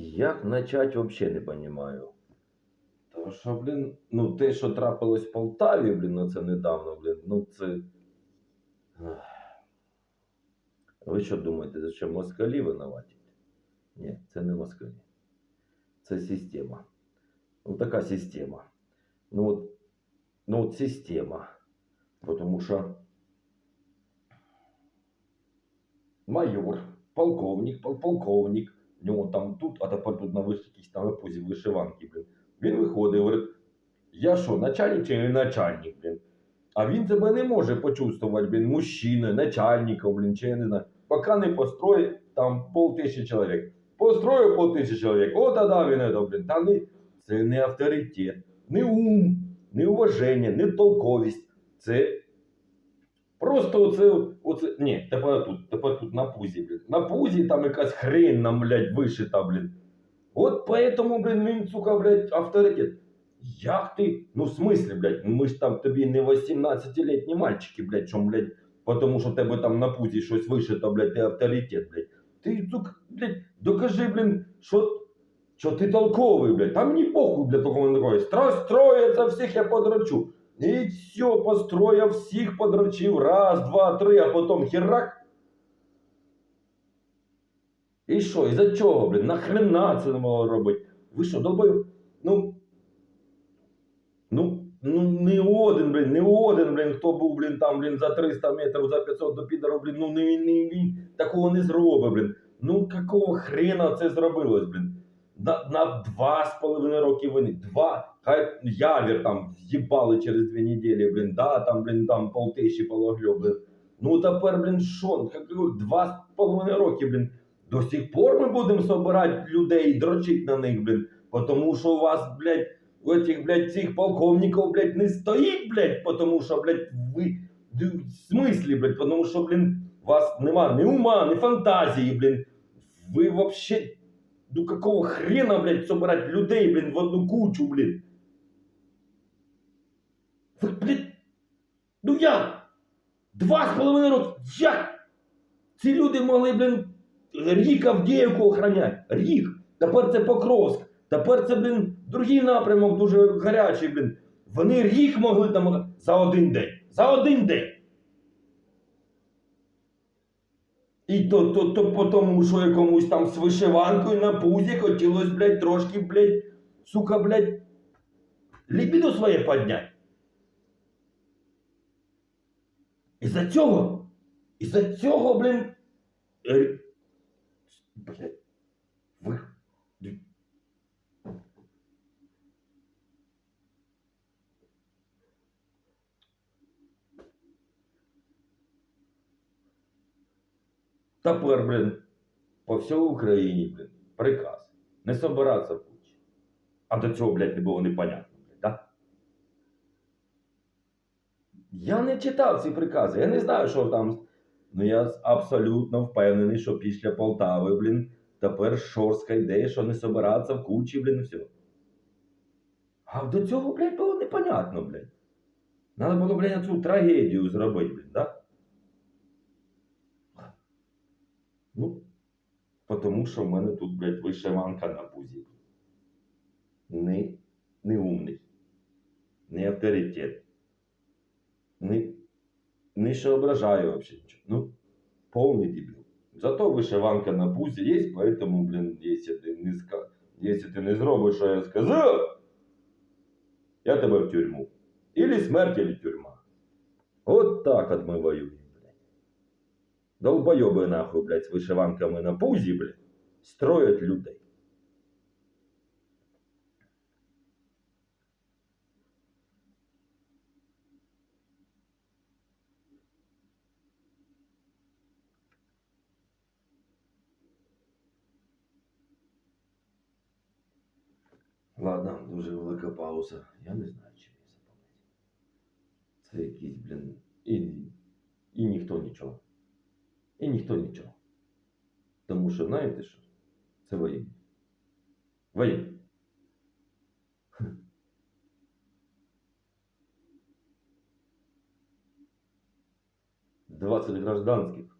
Як начать взагалі не розумію. Тому що, блін, ну те, що трапилось в Полтаві, блін, ну це недавно, блін, ну це. Ах. Ви що думаєте, це що москалі винуваті? Ні, це не москалі. Це система. Ну така система. Ну от, ну от система. Тому що майор, полковник, полковник, В нього там тут, а тепер тут на якісь там епозі вишиванки, блін. Він виходить говорить, я що, начальник чи не начальник, блін? А він тебе не може почувствувати, блін, мужчиною, начальником, блін, чи я не знаю. Поки не построїть там полтисячі чоловік. Построю полтисячі чоловік, о, тоді він это, блін. Та не, це не авторитет, не ум, не уваження, не толковість. Це просто оце, оце. Ні, тепер тут, тепер тут на пузі, блін. На пузі там якась хрень нам, блядь, вишита, блін. От поэтому, блін, він, сука, блядь, авторитет. Як ти? Ну, в смысле, блядь, ми ж там тобі не 18-літні мальчики, блядь, чом, блядь, потому що тебе там на пузі щось вишито, блядь, ти авторитет, блядь. Ти, сука, блядь, докажи, блін, що, що ти толковий, блядь. Там мені похуй, блядь, такого не такое. Строїться всіх я подрачу. І все, построїв всіх подрачив. Раз, два, три, а потім херак. І що, і за чого, блін? Нахрена це не могло робити? Ви що, долбою? Ну. Ну, ну не один, блін, не один, блін, хто був, блін, там, блін, за 300 метрів, за 500 до підару, блін, ну не, не, він такого не зробить, блін. Ну, какого хрена це зробилось, блін? На, на два з половиною роки війни. Два. Хай явір там з'їбали через дві неділі, блін, да, там, блін, там полтиші пологльо, блін. Ну тепер, блін, що? Два з половиною роки, блін. До сих пор ми будемо собирати людей, дрочить на них, блін. Потому що у вас, блядь, у этих, блядь, цих полковників, блядь, не стоїть, блядь, потому що, блядь, ви... В смислі, блядь, потому що, блін, у вас нема ні ума, ні фантазії, блін. Ви вообще... Ну какого хрена, блядь, собирать людей, блін, в одну кучу, блін? Блядь, ну як? Два з половиною роки, як? Ці люди могли, блін, рік Авдіївку охороняти. Рік. Тепер це Покровськ. Тепер це, блін, другий напрямок дуже гарячий, блін. Вони рік могли там за один день. За один день. І то, то, то по тому, що якомусь там з вишиванкою на пузі хотілося, блядь, трошки, блядь, сука, блядь, лібідо своє підняти. Із-за цього, із-за цього, блін, е, блядь, ви, Тепер, блін, по всій Україні, блін, приказ. Не собиратися кучі. А до цього, блядь, не було непонятно, блядь, да? Я не читав ці прикази, я не знаю, що там. Ну я абсолютно впевнений, що після Полтави, блін, тепер шорстка ідея, що не собиратися в кучі, блін, все. А до цього, блядь, було непонятно, блядь. Надо було, блядь, цю трагедію зробити, блін, да? Ну, потому що в мене тут, блядь, вишиванка на пузі. Не, не умний. Не авторитет Не, не соображаю вообще нічого. Ну, повний дебіл. Зато вишиванка на пузі є, поэтому, блін, якщо ти не, ска... якщо ти не зробиш, що я сказав, я тебе в тюрму. Или смерть, или тюрьма. Вот так от мы воюем, блядь. Долбоебы нахуй, блядь, с вышиванками на пузі, блядь, строят людей. Ладно, дуже велика пауза. Я не знаю, чим її заповнити. Це якийсь, блін, і, і ніхто нічого. І ніхто нічого. Тому що, знаєте що? Це воєнні. Воєнні. 20 гражданських